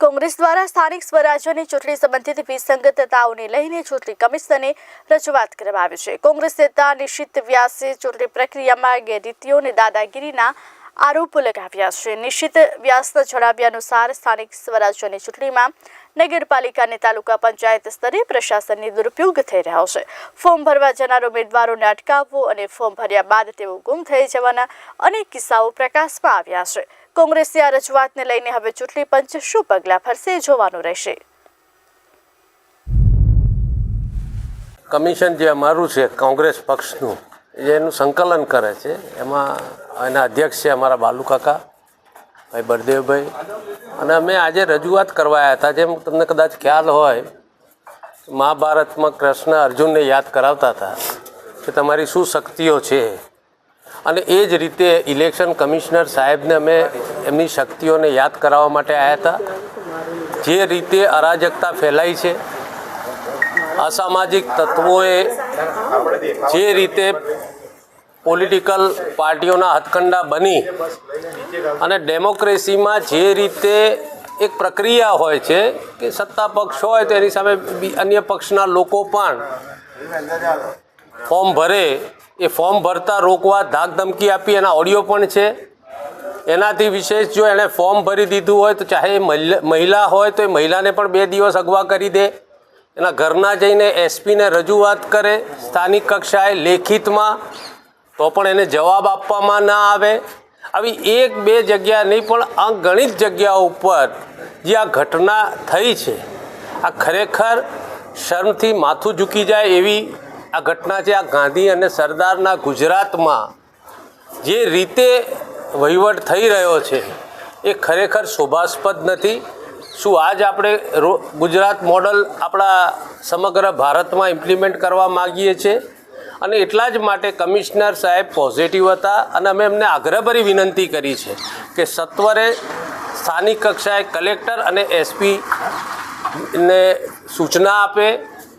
કોંગ્રેસ દ્વારા સ્થાનિક સ્વરાજ્યની ચૂંટણી સંબંધિત વિસંગતતાઓને લઈને ચૂંટણી કમિશને રજૂઆત કરવામાં આવી છે. કોંગ્રેસ નેતા નિશિત વ્યાસે ચૂંટણી પ્રક્રિયામાં ગેરરીતિઓ અને દાદાગીરીના આરોપો લગાવ્યા છે. નિશિત વ્યાસના જણાવ્યા અનુસાર સ્થાનિક સ્વરાજ્યની ચૂંટણીમાં નગરપાલિકા અને તાલુકા પંચાયત સ્તરે પ્રશાસનની દુરુપયોગ થઈ રહ્યો છે. ફોર્મ ભરવા જનાર ઉમેદવારોને અટકાવવો અને ફોર્મ ભર્યા બાદ તેઓ ગુમ થઈ જવાના અનેક કિસ્સાઓ પ્રકાશમાં આવ્યા છે. કોંગ્રેસે આ રજૂઆતને લઈને હવે ચૂંટણી પંચ શું પગલાં ભરશે જોવાનું રહેશે. કમિશન જે અમારું છે, કોંગ્રેસ પક્ષનું એનું સંકલન કરે છે. એમાં એના અધ્યક્ષ છે અમારા બાલુ કાકા, ભાઈ બળદેવભાઈ. અને અમે આજે રજૂઆત કરવાયા હતા. જેમ તમને કદાચ ખ્યાલ હોય, મહાભારતમાં કૃષ્ણ અર્જુનને યાદ કરાવતા હતા કે તમારી શું શક્તિઓ છે. અને એ જ રીતે ઇલેક્શન કમિશનર સાહેબને અમે એમની શક્તિઓને યાદ કરાવવા માટે આવ્યા હતા. જે રીતે અરાજકતા ફેલાઈ છે, અસામાજિક તત્વોએ જે રીતે પોલિટિકલ પાર્ટીઓના હથકંડા બની અને ડેમોક્રેસીમાં જે રીતે એક પ્રક્રિયા હોય છે કે સત્તા પક્ષ હોય તો એની સામે અન્ય પક્ષના લોકો પણ ફોર્મ ભરે, એ ફોર્મ ભરતા રોકવા ધાક ધમકી આપી એના ઓડિયો પણ છે. એનાથી વિશેષ જો એણે ફોર્મ ભરી દીધું હોય તો ચાહે મહિલા હોય તો એ મહિલાને પણ બે દિવસ અગવા કરી દે. એના ઘરના જઈને એસપીને રજૂઆત કરે સ્થાનિક કક્ષાએ લેખિતમાં, તો પણ એને જવાબ આપવામાં ના આવે. આવી એક બે જગ્યા નહીં, પણ આ ગણિત જગ્યાઓ ઉપર જે આ ઘટના થઈ છે, આ ખરેખર શર્મથી માથું ઝૂકી જાય એવી આ ઘટના છે આ ગાંધી અને સરદારના ગુજરાતમાં. જે રીતે વહીવટ થઈ રહ્યો છે, એ ખરેખર શોભાસ્પદ નથી. શું આજ આપણે રો, ગુજરાત મોડલ આપણા સમગ્ર ભારતમાં ઇમ્પ્લિમેન્ટ કરવા માગીએ છીએ અને એટલા જ માટે કમિશનર સાહેબ પોઝિટિવ હતા અને અમે એમને આગ્રહભરી વિનંતી કરી છે કે સત્વરે સ્થાનિક કક્ષાએ કલેક્ટર અને એસપી ને સૂચના આપે